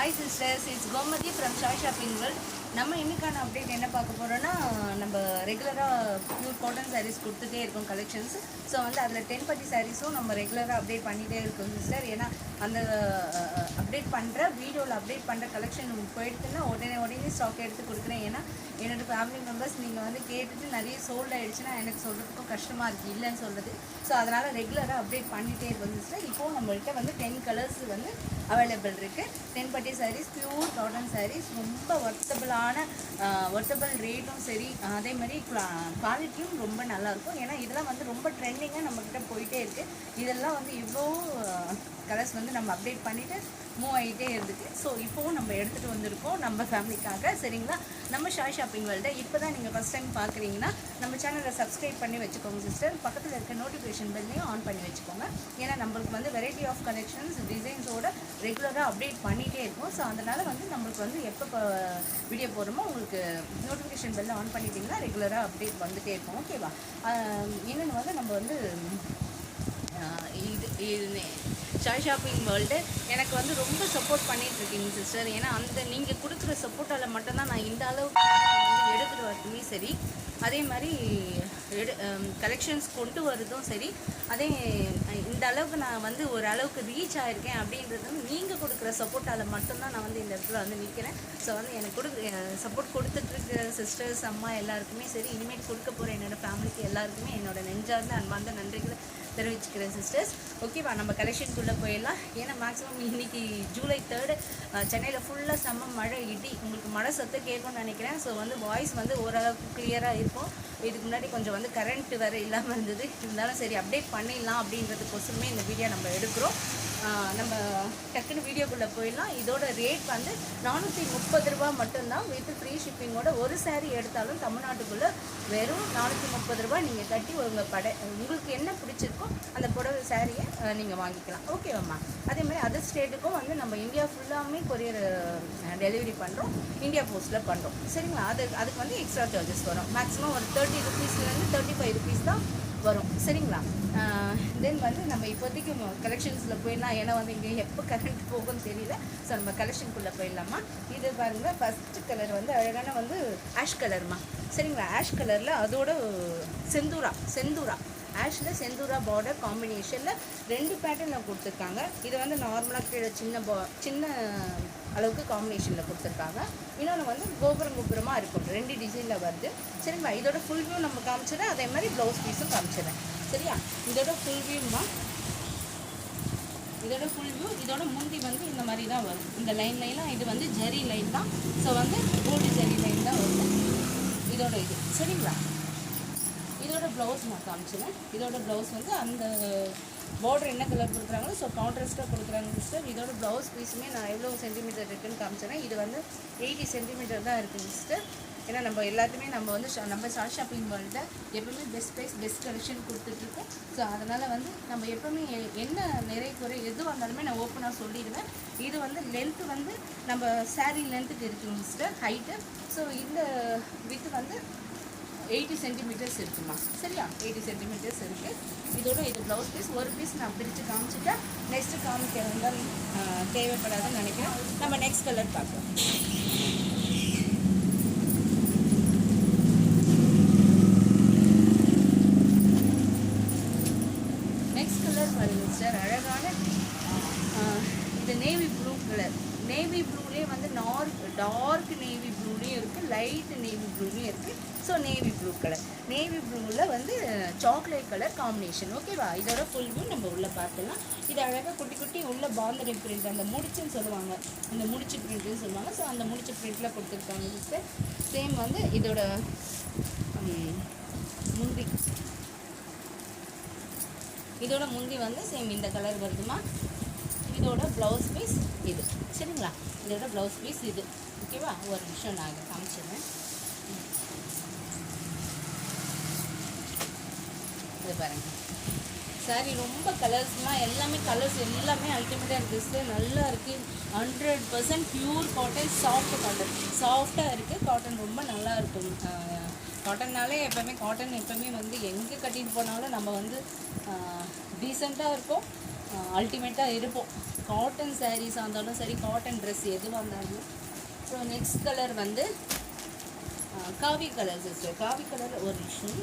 Hi sisters it's Gomathi from ஷாய் shopping world நம்ம இன்னைக்கான update என்ன பார்க்க போகிறோன்னா நம்ம ரெகுலராக ப்யூர் காட்டன் சாரீஸ் கொடுத்துட்டே இருக்கோம் கலெக்ஷன்ஸ் ஸோ வந்து அதில் டென் பட்டி சாரீஸும் நம்ம ரெகுலராக அப்டேட் பண்ணிகிட்டே இருக்கோம் சிஸ்டர் ஏன்னா அந்த அப்டேட் பண்ணுற வீடியோவில் அப்டேட் பண்ணுற கலெக்ஷன் போயிடுச்சுன்னா உடனே உடனே ஸ்டாக் எடுத்து கொடுக்குறேன். ஏன்னா என்னோட ஃபேமிலி மெம்பர்ஸ் நீங்கள் வந்து கேட்டுட்டு நிறைய சோல்ட் ஆகிடுச்சுன்னா எனக்கு சொல்கிறதுக்கும் கஷ்டமாக இருக்குது இல்லைன்னு சொல்கிறது ஸோ அதனால் ரெகுலராக அப்டேட் பண்ணிகிட்டே இருக்கும் சிஸ்டர் இப்போது நம்மள்கிட்ட வந்து டென் கலர்ஸ் வந்து அவைலபிள் இருக்குது டென் பட்டி சாரீஸ் ப்யூர் காட்டன் சாரீஸ் ரொம்ப ஒர்த்தபிளான ஒர்த்தபிள் ரேட்டும் சரி அதே மாதிரி குவாலிட்டியும் ரொம்ப நல்லாயிருக்கும். ஏன்னா இதெல்லாம் வந்து ரொம்ப ட்ரெண்டிங்காக நம்மக்கிட்ட போயிட்டே இருக்குது இதெல்லாம் வந்து இவ்வளோ கலர்ஸ் வந்து நம்ம அப்டேட் பண்ணிவிட்டு மூவ் ஆகிட்டே இருந்துச்சு. ஸோ இப்போவும் நம்ம எடுத்துகிட்டு வந்திருக்கோம். நம்ம ஃபேமிலிக்காக சரிங்களா? நம்ம ஷாய் ஷாப்பிங் வேர்ல்டு இப்போ தான் நீங்கள் ஃபஸ்ட் டைம் பார்க்குறீங்கன்னா நம்ம சேனலை சப்ஸ்கிரைப் பண்ணி வச்சுக்கோங்க சிஸ்டர் பக்கத்தில் இருக்க நோட்டிஃபிகேஷன் பெல்லையும் ஆன் பண்ணி வச்சுக்கோங்க. ஏன்னா நம்மளுக்கு வந்து வெரைட்டி ஆஃப் கலெக்ஷன்ஸ் டிசைன்ஸோட ரெகுலராக அப்டேட் பண்ணிகிட்டே இருக்கும். ஸோ அதனால் வந்து நம்மளுக்கு வந்து எப்போ வீடியோ போடுறோமோ உங்களுக்கு நோட்டிஃபிகேஷன் பெல்லை ஆன் பண்ணிட்டீங்கன்னா ரெகுலராக அப்டேட் வந்துகிட்டே இருக்கும். ஓகேவா என்னென்னு வந்து நம்ம வந்து இது இது சாய் ஷாப்பிங் வேர்ல்டு எனக்கு வந்து ரொம்ப சப்போர்ட் பண்ணிகிட்ருக்கீங்க சிஸ்டர் ஏன்னா அந்த நீங்கள் கொடுக்குற சப்போர்ட்டால் மட்டும்தான் நான் இந்த அளவுக்கு வந்து எடுக்கிற வரதுமே சரி. அதே மாதிரி எடு கலெக்ஷன்ஸ் கொண்டு வரதும் சரி. அதே இந்த அளவுக்கு நான் வந்து ஒரு அளவுக்கு ரீச் ஆகிருக்கேன் அப்படின்றது வந்து நீங்கள் கொடுக்குற சப்போர்ட்டால் மட்டும்தான் நான் வந்து இந்த இடத்துல வந்து நிற்கிறேன். ஸோ வந்து எனக்கு கொடுக்க சப்போர்ட் கொடுத்துட்ருக்க சிஸ்டர்ஸ் அம்மா எல்லாருக்குமே சரி. இனிமேல் கொடுக்க போகிற என்னோடய ஃபேமிலிக்கு எல்லாருக்குமே என்னோட நெஞ்சார்ந்த அன்பார்ந்த நன்றிகளை. தெரிவிச்சுக்கிறேன் சிஸ்டர்ஸ் ஓகேவா நம்ம கலெக்ஷனுக்குள்ளே போயிடலாம். ஏன்னா மேக்ஸிமம் இன்னைக்கு ஜூலை தேர்டு சென்னையில் ஃபுல்லாக செம்ம மழை இடி. உங்களுக்கு மழை சத்து கேட்கும்னு நினைக்கிறேன். ஸோ வந்து வாய்ஸ் வந்து ஓரளவுக்கு கிளியராக இருக்கும். இதுக்கு முன்னாடி கொஞ்சம் வந்து கரண்ட் வேறு இல்லாமல் இருந்தது. இருந்தாலும் சரி அப்டேட் பண்ணிடலாம் அப்படின்றதுக்கோசரமே இந்த வீடியோ நம்ம எடுக்கிறோம். நம்ம டக்குன்னு வீடியோக்குள்ளே போயிடலாம். இதோட ரேட் வந்து நானூற்றி முப்பது ரூபா மட்டும்தான். வித் ஃப்ரீ ஷிப்பிங்கோட ஒரு சேரீ எடுத்தாலும் தமிழ்நாட்டுக்குள்ளே வெறும் நானூற்றி முப்பது ரூபா நீங்கள் கட்டி உங்கள் படை உங்களுக்கு என்ன பிடிச்சிருக்கோ அந்த புடவை சேரீயை நீங்கள் வாங்கிக்கலாம். ஓகேவாம்மா அதே மாதிரி அதர் ஸ்டேட்டுக்கும் வந்து நம்ம இந்தியா ஃபுல்லாமே கொரியர் டெலிவரி பண்ணுறோம் இந்தியா போஸ்ட்டில் பண்ணுறோம் சரிங்களா? அது அதுக்கு வந்து எக்ஸ்ட்ரா சார்ஜஸ் வரும். மேக்ஸிமம் ஒரு தேர்ட்டி ருபீஸ்லேருந்து தேர்ட்டி ஃபைவ் ருபீஸ் தான் வரும். சரிங்களா? தென் வந்து நம்ம இப்போதைக்கு கலெக்ஷன்ஸில் போயிடலாம். ஏன்னா வந்து இங்கே எப்போ கரண்ட் போகும்னு தெரியல. ஸோ நம்ம கலெக்ஷனுக்குள்ளே போயிடலாமா? இது பாருங்கள் ஃபஸ்ட்டு கலர் வந்து அழகான வந்து ஆஷ் கலர்மா சரிங்களா? ஆஷ் கலரில் அதோட செந்தூரா செந்தூரா. ஆஷில் செந்தூரா பார்டர் காம்பினேஷனில் ரெண்டு பேட்டர்னில் கொடுத்துருக்காங்க. இது வந்து நார்மலாக கீழே சின்ன பா சின்ன அளவுக்கு காம்பினேஷனில் கொடுத்துருக்காங்க. இன்னொன்று வந்து கோபுரம் கோபுரமாக இருக்கும். ரெண்டு டிசைனில் வருது. சரிங்களா? இதோட ஃபுல் வியூ நம்ம காமிச்சிடறேன் அதே மாதிரி ப்ளவுஸ் பீஸும் காமிச்சிடறேன் சரியா? இதோட ஃபுல் வியூமா இதோட ஃபுல் வியூ இதோட முந்தி வந்து இந்த மாதிரி தான் வரும். இந்த லைன் லைனாக இது வந்து ஜெரி லைன் தான். ஸோ வந்து கோல்டு ஜெரி லைன் தான் வரும். இதோட இது. சரிங்களா? இதோட ப்ளவுஸ் நான் காமிச்சிடுறேன் இதோட ப்ளவுஸ் வந்து அந்த பார்டர் என்ன கலர் கொடுக்குறாங்களோ ஸோ கான்ட்ராஸ்ட்டாக கொடுக்குறாங்க சிஸ்டர் இதோட ப்ளவுஸ் பீஸுமே நான் எவ்வளோ சென்டிமீட்டர் இருக்குன்னு காமிச்சிடுறேன் இது வந்து எயிட்டி சென்டிமீட்டர் தான் இருக்குது சிஸ்டர் ஏன்னா நம்ம எல்லாத்துமே நம்ம வந்து நம்ம ஷார்ட் ஷாப்பிங் வேர்ல்டில் எப்பவுமே பெஸ்ட் ப்ரைஸ் பெஸ்ட் கலெக்ஷன் கொடுத்துட்ருக்கோம் ஸோ அதனால் வந்து நம்ம எப்பவுமே என்ன நிறை குறை எதுவாக இருந்தாலுமே நான் ஓப்பனாக சொல்லிடுவேன். இது வந்து லென்த்து வந்து நம்ம சாரீ லென்த்துக்கு இருக்குங்க சிஸ்டர் ஹைட்டு ஸோ இந்த வித்து வந்து எயிட்டி சென்டிமீட்டர்ஸ் இருக்குமா சரியா? எயிட்டி சென்டிமீட்டர்ஸ் இருக்குது இதோட இது ப்ளவுஸ் பீஸ் ஒரு பீஸ் நான் பிரித்து காமிச்சிட்டேன். நெக்ஸ்ட்டு காமிக்க வந்தால் தேவைப்படாதுன்னு நினைக்கிறேன். நம்ம நெக்ஸ்ட் கலர் பார்க்கலாம் நெக்ஸ்ட் கலர் வருது சார் அழகான இது நேவி ப்ளூ கலர் நேவி ப்ளூலேயே வந்து நார்க் டார்க் நேவி ப்ளூலேயும் இருக்குது லைட் நேவி ப்ளூலேயும் இருக்குது so navy blue colour navy ப்ளூவில் வந்து சாக்லேட் கலர் காம்பினேஷன் ஓகேவா இதோட ஃபுல் வியூ நம்ம உள்ளே பார்த்துலாம் இது அழகாக குட்டி குட்டி உள்ள பாந்தரை பிரிண்ட் அந்த முடிச்சுன்னு சொல்லுவாங்க. அந்த முடிச்சு பிரிண்ட்னு சொல்லுவாங்க. ஸோ அந்த முடிச்சு பிரிண்ட்டில் கொடுத்துருக்காங்க சிஸ்டர் சேம் வந்து இதோட முந்தி. இதோட முந்தி வந்து சேம் இந்த கலர் வருதுமா? இதோட ப்ளவுஸ் பீஸ் இது. சரிங்களா? இதோட ப்ளவுஸ் பீஸ் இது. ஓகேவா ஒரு நிமிஷம் நான் இதை காமிச்சிடுறேன். இது பாருங்க. சாரி ரொம்ப கலர்ஸ்லாம் எல்லாமே கலர்ஸ் எல்லாமே அல்டிமேட்டாக இருக்குது நல்லா இருக்குது hundred percent pure cotton soft cotton சாஃப்டாக இருக்குது காட்டன் ரொம்ப நல்லா இருக்கும். காட்டன்னாலே எப்போவுமே காட்டன் எப்போவுமே வந்து எங்கே கட்டிட்டு போனாலும் நம்ம வந்து டீசெண்டாக இருக்கும். அல்டிமேட்டாக இருப்போம். காட்டன் சாரீஸாக இருந்தாலும் சரி காட்டன் ட்ரெஸ் எதுவாக இருந்தாலும். ஸோ நெக்ஸ்ட் கலர் வந்து காவி கலர் சிஸ்டர் காவி கலர் ஒரு நிமிஷம்.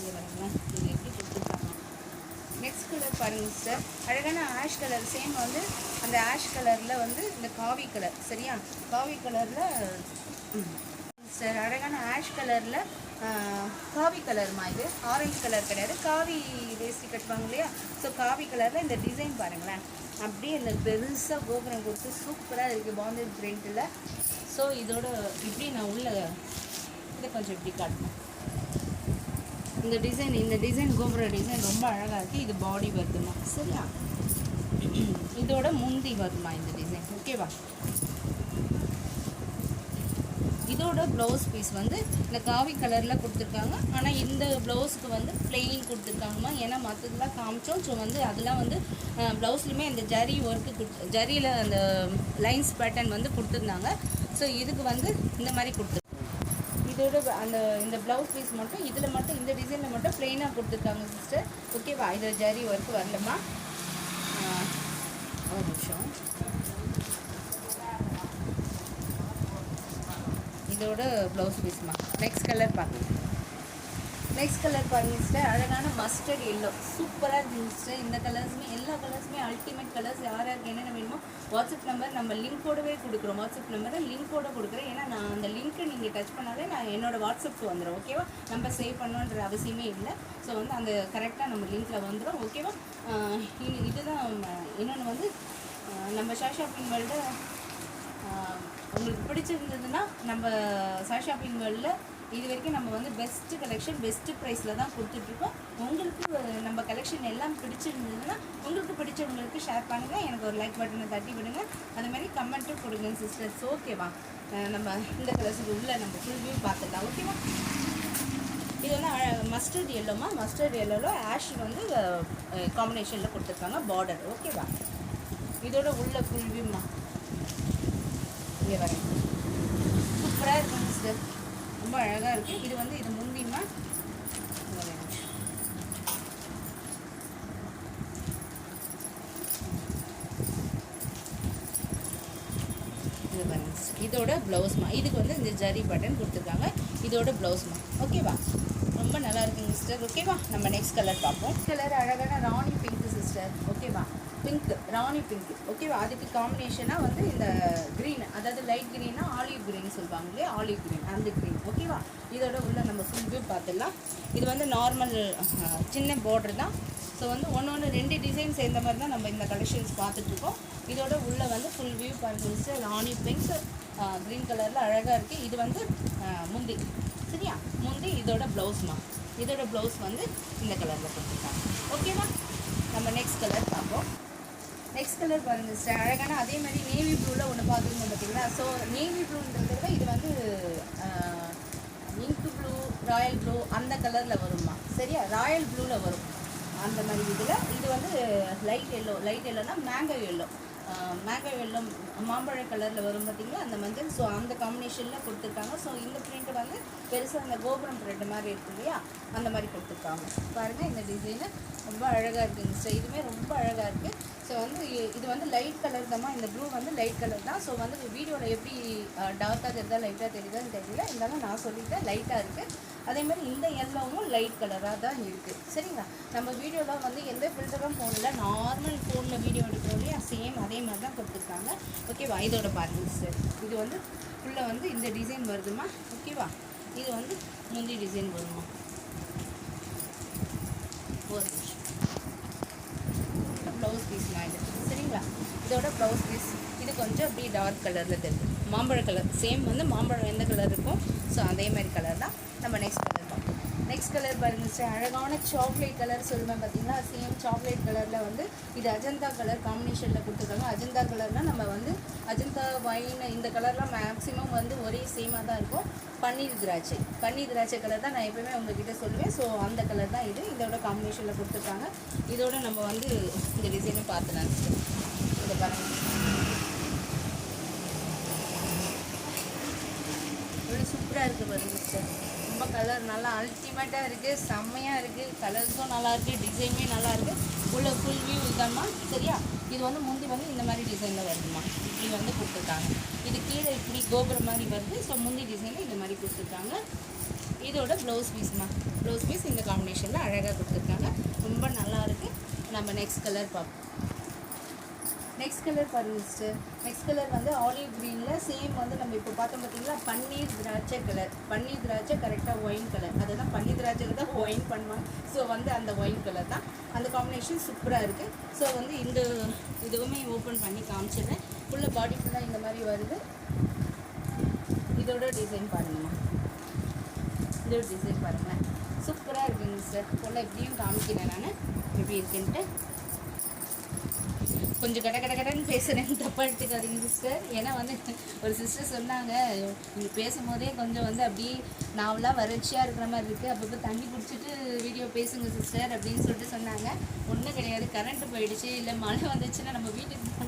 இங்கே பாருங்களேன் எப்படி கொடுத்துருக்காங்க? நெக்ஸ்ட் கலர் பாருங்கள் சார் அழகான ஆஷ் கலர் சேம் வந்து அந்த ஆஷ் கலரில் வந்து இந்த காவி கலர் சரியா? காவி கலரில் சார் அழகான ஆஷ் கலரில் காவி கலர்மா இது? ஆரஞ்சு கலர் கிடையாது. காவி வேஸ்டி கட்டுவாங்க இல்லையா? ஸோ காவி கலரில் இந்த டிசைன் பாருங்களேன். அப்படியே இந்த பெருசாக கோபுரம் கொடுத்து சூப்பராக இருக்குது பாண்டட் பிரிண்டில் ஸோ இதோட இப்படி நான் உள்ள இதை கொஞ்சம் இப்படி காட்டணும் இந்த டிசைன் இந்த டிசைன் கோபுர டிசைன் ரொம்ப அழகாக இருக்குது இது பாடி வருதுமா சரியா? இதோட முந்தி வருமா இந்த டிசைன் ஓகேவா இதோட ப்ளவுஸ் பீஸ் வந்து இந்த காவி கலரில் கொடுத்துருக்காங்க. ஆனால் இந்த ப்ளவுஸுக்கு வந்து பிளெயின் கொடுத்துருக்காங்கம்மா ஏன்னா மற்றதெல்லாம் காமிச்சோம். ஸோ வந்து அதெல்லாம் வந்து ப்ளவுஸ்லையுமே இந்த ஜரி ஒர்க்கு கொடுத்து ஜரியில் அந்த லைன்ஸ் பேட்டர்ன் வந்து கொடுத்துருந்தாங்க. ஸோ இதுக்கு வந்து இந்த மாதிரி கொடுத்து இதோட அந்த இந்த ப்ளவுஸ் பீஸ் மட்டும் இதில் மட்டும் இந்த டிசைனில் மட்டும் ப்ளெயினாக கொடுத்துருக்காங்க சிஸ்டர் ஓகேவா இதில் ஜரி ஒர்க்கு வரலம்மா. ஒரு நிமிஷம். இதோட ப்ளவுஸ் பீஸ்மா நெக்ஸ்ட் கலர் பார்க்குறேன் நெக்ஸ்ட் கலர் பாருங்க சிஸ்டர் அழகான மஸ்டர்ட் எல்லோ சூப்பராக இருக்குங்க சிஸ்டர் இந்த கலர்ஸுமே எல்லா கலர்ஸுமே அல்டிமேட் கலர்ஸ் யார் யாருக்கு என்னென்ன வேணுமோ வாட்ஸ்அப் நம்பர் நம்ம லிங்கோடவே கொடுக்குறோம். வாட்ஸ்அப் நம்பரை லிங்கோட கொடுக்குறேன். ஏன்னா நான் அந்த லிங்க்கை நீங்கள் டச் பண்ணாலே நான் என்னோடய வாட்ஸ்அப்க்கு வந்துடும் ஓகேவா நம்ம சேவ் பண்ணணுன்ற அவசியமே இல்லை. ஸோ வந்து அந்த கரெக்டாக நம்ம லிங்க்கில் வந்துடும் ஓகேவா இது- இதுதான் இன்னொன்று வந்து நம்ம ஷா ஷாப்பிங் வேர்ல்டு உங்களுக்கு பிடிச்சிருந்ததுன்னா நம்ம சாய் ஷாப்பிங் வேர்ல்டில் இது வரைக்கும் நம்ம வந்து பெஸ்ட்டு கலெக்ஷன் பெஸ்ட்டு ப்ரைஸில் தான் கொடுத்துட்ருக்கோம். உங்களுக்கு நம்ம கலெக்ஷன் எல்லாம் பிடிச்சிருந்ததுன்னா உங்களுக்கு பிடிச்சவங்களுக்கு ஷேர் பண்ணுங்கள் எனக்கு ஒரு லைக் பட்டனை தட்டி விடுங்க. அந்த மாதிரி கமெண்ட்டும் கொடுங்க சிஸ்டர்ஸ் ஓகேவா நம்ம இந்த கலர்ஸுக்கு உள்ள நம்ம ஃபுல் வியூ பார்த்துக்கலாம். ஓகேவா இது வந்து மஸ்டர்ட் எல்லோமா மஸ்டர்ட் எல்லோவில் ஆஷ் வந்து காம்பினேஷனில் கொடுத்துருக்காங்க. பார்டர் ஓகேவா இதோட உள்ள ஃபுல் வியூமா இங்கே வரேன் சூப்பராக இருக்கும். ரொம்ப அழகாக இருக்குது இது வந்து இது முந்திமா? இது பாருங்க இதோட ப்ளவுஸ்மா இதுக்கு வந்து இந்த ஜரி பட்டன் கொடுத்துருக்காங்க. இதோட ப்ளவுஸ்மா ஓகேவா ரொம்ப நல்லா இருக்குங்க சிஸ்டர் ஓகேவா நம்ம நெக்ஸ்ட் கலர் பார்ப்போம். கலர் அழகான ராணி பிங்க் சிஸ்டர் ஓகேவா பிங்க் ராணி பிங்க் ஓகேவா அதுக்கு காம்பினேஷனாக வந்து இந்த க்ரீன் அதாவது லைட் க்ரீனா ஆலிவ் க்ரீன் சொல்லுவாங்க இல்லையா? ஆலிவ் க்ரீன் அந்த க்ரீன் ஓகேவா இதோட உள்ள நம்ம ஃபுல் வியூ பார்த்துடலாம். இது வந்து நார்மல் சின்ன பார்டர் தான். ஸோ வந்து ஒன்று ஒன்று ரெண்டு டிசைன் சேர்ந்த மாதிரி தான் நம்ம இந்த கலெக்ஷன்ஸ் பார்த்துட்ருக்கோம் இதோட உள்ள வந்து ஃபுல் வியூ பார்த்து ராணி பிங்க் க்ரீன் கலரில் அழகாக இருக்குது இது வந்து முந்தி. சரியா? முந்தி இதோட ப்ளவுஸ்மா இதோட ப்ளவுஸ் வந்து இந்த கலரில் கொடுத்துருக்காங்க. ஓகேவா நம்ம நெக்ஸ்ட் கலர் பார்ப்போம். நெக்ஸ்ட் கலர் பாருங்கள் சிஸ்டர் அழகான அதே மாதிரி நேவி ப்ளூவில் ஒன்று பார்த்துருந்தோம் பார்த்தீங்களா ஸோ நேவி ப்ளூன்றத விட இது வந்து இங்கு ப்ளூ ராயல் ப்ளூ அந்த கலரில் வருமா சரியா? ராயல் ப்ளூவில் வரும். அந்த மாதிரி இதில். இது வந்து லைட் எல்லோ லைட் எல்லோனா மேங்கோ எல்லோ மேங்கோ எல்லோ மாம்பழ கலரில் வரும் பார்த்தீங்களா அந்த மஞ்சள். ஸோ அந்த காம்பினேஷனில் கொடுத்துருக்காங்க. ஸோ இந்த பிரிண்ட் வந்து பெருசாக அந்த கோபுரம் பிரிண்ட் மாதிரி இருக்கு இல்லையா? அந்த மாதிரி கொடுத்துருக்காங்க. பாருங்கள் இந்த டிசைனு ரொம்ப அழகாக இருக்குங்க ஸோ இதுவுமே ரொம்ப அழகாக இருக்குது ஸோ வந்து இது வந்து லைட் கலர் தான் இந்த ப்ளூ வந்து லைட் கலர் தான். ஸோ வந்து வீடியோவில் எப்படி டார்க்காக தெரியுதா லைட்டாக தெரியுதான்னு தெரியல. இருந்தாலும் நான் சொல்லிட்டேன் லைட்டாக இருக்குது அதே மாதிரி இந்த எல்லோவும் லைட் கலராக தான் இருக்குது சரிங்களா? நம்ம வீடியோவில் வந்து எந்த ஃபில்டரும் ஃபோனில் நார்மல் ஃபோனில் வீடியோ எடுக்கிறோம் இல்லையா? சேம் அதே மாதிரி தான் கொடுத்துருக்காங்க. ஓகேவா இதோட பாருங்கள் சார் இது வந்து ஃபுல்லாக வந்து இந்த டிசைன் வருதுமா ஓகேவா இது வந்து முந்தி டிசைன் வருமா? ஓகே நிமிஷம் ப்ளவுஸ் பீஸ் நான் இது சரிங்களா இதோட ப்ளவுஸ் பீஸ் இது கொஞ்சம் அப்படியே டார்க் கலரில் தெரியுது. மாம்பழ கலர் சேம் வந்து மாம்பழம் எந்த கலர் இருக்கும்? ஸோ அதே மாதிரி கலர் தான் நம்ம நெக்ஸ்ட் கலர் பார்ப்போம். நெக்ஸ்ட் கலர் பாருங்க சார் அழகான சாக்லேட் கலர் சொல்லுவேன் பார்த்தீங்கன்னா சேம் சாக்லேட் கலரில் வந்து இது அஜந்தா கலர் காம்பினேஷனில் கொடுத்துருக்காங்க. அஜந்தா கலர்னால் நம்ம வந்து அஜந்தா வைன் இந்த கலர்லாம் மேக்ஸிமம் வந்து ஒரே சேமாக தான் இருக்கும். பன்னீர் திராட்சை. பன்னீர் திராட்சை கலர் தான் நான் எப்பவுமே உங்ககிட்ட சொல்லுவேன். ஸோ அந்த கலர் தான் இது. இதோட காம்பினேஷனில் கொடுத்துருக்காங்க. இதோட நம்ம வந்து இந்த டிசைனை பார்த்துலாம் இதை பாருங்கள் சூப்பராக இருக்குது பாருங்க சிஸ்டர் ரொம்ப கலர் நல்லா அல்டிமேட்டாக இருக்குது செம்மையாக இருக்குது கலர்ஸும் நல்லாயிருக்கு டிசைனுமே நல்லா இருக்குது உள்ள ஃபுல் வியூ இதாம்மா சரியா? இது வந்து முந்தி வந்து இந்த மாதிரி டிசைனில் வருதுமா இப்படி வந்து கொடுத்துருக்காங்க. இது கீழே இப்படி கோபுரம் மாதிரி வருது. ஸோ முந்தி டிசைனில் இந்த மாதிரி கொடுத்துருக்காங்க. இதோட ப்ளவுஸ் பீஸ்மா ப்ளவுஸ் பீஸ் இந்த காம்பினேஷனில் அழகாக கொடுத்துருக்காங்க. ரொம்ப நல்லா இருக்குது நம்ம நெக்ஸ்ட் கலர் பார்ப்போம். நெக்ஸ்ட் கலர் பாருங்க சிஸ்டர் நெக்ஸ்ட் கலர் வந்து ஆலிவ் க்ரீனில் சேம் வந்து நம்ம இப்போ பார்த்தோம் பார்த்தீங்களா? பன்னீர் திராட்சை கலர் பன்னீர் திராட்சை கரெக்டாக ஒயின் கலர் அதுதான் பன்னீர் திராட்சையில் தான் ஒயின் பண்ணுவாங்க. ஸோ வந்து அந்த ஒயின் கலர் தான். அந்த காம்பினேஷன் சூப்பராக இருக்குது ஸோ வந்து இந்த இதுவுமே ஓப்பன் பண்ணி காமிச்சிடுறேன். ஃபுல்லாக பாடி ஃபுல்லாக இந்த மாதிரி வருது. இதோட டிசைன் பாருங்கம்மா. இதோட டிசைன் பாருங்களேன். சூப்பராக இருக்குங்க சார் ஃபுல்லாக எப்படியும் காமிக்கிறேன் நான். எப்படி இருக்குன்ட்டு. கொஞ்சம் கட கட கடன்னு பேசுகிறேன் தப்பாக எடுத்துக்காதீங்க சிஸ்டர் ஏன்னா வந்து ஒரு சிஸ்டர் சொன்னாங்க நீங்கள் பேசும்போதே கொஞ்சம் வந்து அப்படியே நாவலாக வறட்சியாக இருக்கிற மாதிரி இருக்குது அப்பப்போ தண்ணி குடிச்சிட்டு வீடியோ பேசுங்க சிஸ்டர் அப்படின்னு சொல்லிட்டு சொன்னாங்க. ஒன்றும் கிடையாது. கரண்ட்டு போயிடுச்சு. இல்லை மழை வந்துச்சுன்னா நம்ம வீட்டுக்கு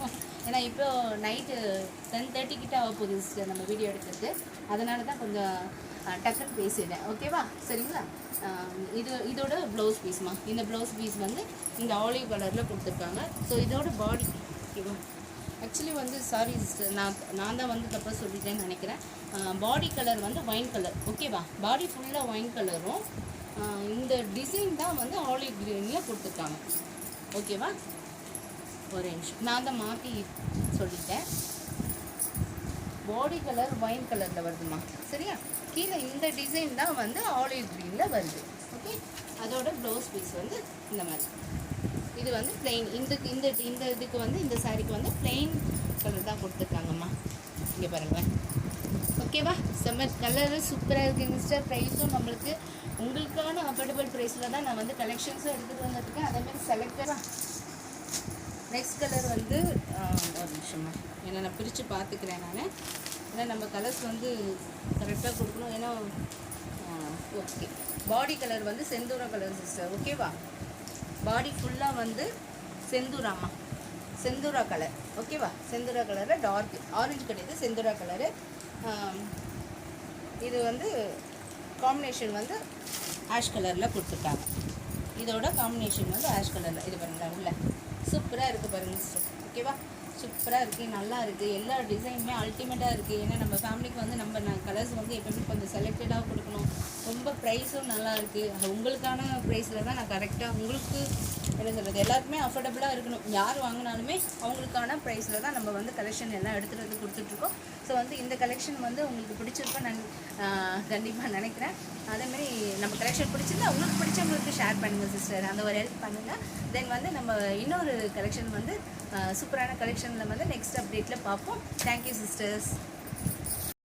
ஆனால் இப்போ நைட்டு டென் தேர்ட்டி கிட்ட ஆக போகுது சிஸ்டர் நம்ம வீடியோ எடுத்துருக்கு அதனால தான் கொஞ்சம் டக்குன்னு பேசிடுறேன் ஓகேவா சரிங்களா? இது இதோட ப்ளவுஸ் பீஸ்மா இந்த ப்ளவுஸ் பீஸ் வந்து இந்த ஆலிவ் கலரில் கொடுத்துருக்காங்க. ஸோ இதோட பாடி ஓகேவா ஆக்சுவலி வந்து சாரி சிஸ்டர் நான் நான் தான் வந்து தப்பாக சொல்லிட்டேன்னு நினைக்கிறேன். பாடி கலர் வந்து ஒயின் கலர் ஓகேவா பாடி ஃபுல்லாக ஒயின் கலரும் இந்த டிசைன் தான் வந்து ஆலிவ் க்ரீனில் கொடுத்துருக்காங்க. ஓகேவா ஒரு நிமிஷம் நான் தான் மாற்றி சொல்லிட்டேன். பாடி கலர் ஒயின் கலரில் வருதுமா சரியா? கீழே இந்த டிசைன் தான் வந்து ஆலிவ் க்ரீனில் வருது. ஓகே அதோட ப்ளவுஸ் பீஸ் வந்து இந்த மாதிரி. இது வந்து பிளெயின் இந்த இந்த இந்த இதுக்கு வந்து இந்த சாரிக்கு வந்து பிளெயின் கலர் தான் கொடுத்துருக்காங்கம்மா. இங்கே பாருங்களேன் ஓகேவா செம்ம கலரு சூப்பராக இருக்குது மிஸ்டர் ப்ரைஸும் நம்மளுக்கு உங்களுக்கான அஃபோர்டபுள் ப்ரைஸில் தான் நான் வந்து கலெக்ஷன்ஸும் எடுத்துகிட்டு வந்துருக்கேன் அதேமாதிரி செலக்டராக நெக்ஸ்ட் கலர் வந்து ஒரு நிமிஷமா ஏன்னா நான் பிரித்து பார்த்துக்கிறேன் நான். ஏன்னா நம்ம கலர்ஸ் வந்து கரெக்டாக கொடுக்கணும். ஏன்னா ஓகே பாடி கலர் வந்து செந்தூரம் கலர் சிஸ்டர் ஓகேவா பாடி ஃபுல்லாக வந்து செந்தூராம்மா செந்தூரா கலர் ஓகேவா செந்தூரா கலரு டார்க் ஆரஞ்சு கிடையாது. செந்தூரா கலரு இது வந்து காம்பினேஷன் வந்து ஆஷ் கலரில் கொடுத்துருக்காங்க. இதோட காம்பினேஷன் வந்து ஆஷ் கலரில் இது பாருங்களா உள்ள. சூப்பராக இருக்குது பாருங்க சிஸ்டர் ஓகேவா சூப்பராக இருக்குது நல்லா இருக்குது எல்லா டிசைனுமே அல்டிமேட்டாக இருக்குது ஏன்னா நம்ம ஃபேமிலிக்கு வந்து நம்ம கலர்ஸ் வந்து எப்பவுமே கொஞ்சம் செலக்டடாக கொடுக்கணும். ரொம்ப ப்ரைஸும் நல்லா இருக்குது உங்களுக்கான ப்ரைஸில் தான் நான் கரெக்டாக உங்களுக்கு என்ன சொல்கிறது எல்லாருக்குமே அஃபோர்டபுளாக இருக்கணும். யார் வாங்கினாலுமே அவங்களுக்கான ப்ரைஸில் தான் நம்ம வந்து கலெக்ஷன் எல்லாம் எடுத்துகிட்டு வந்து கொடுத்துட்ருக்கோம். ஸோ வந்து இந்த கலெக்ஷன் வந்து உங்களுக்கு பிடிச்சிருக்கோம் நான் கண்டிப்பாக நினைக்கிறேன். அதேமாரி நம்ம கலெக்ஷன் பிடிச்சிருந்தா உங்களுக்கு பிடிச்சவங்களுக்கு ஷேர் பண்ணுங்கள் சிஸ்டர் அந்த ஒரு ஹெல்ப் பண்ணுங்கள் தென் வந்து நம்ம இன்னொரு கலெக்ஷன் வந்து சூப்பரான கலெக்ஷனில் வந்து நெக்ஸ்ட் அப்டேட்டில் பார்ப்போம். Thank you sisters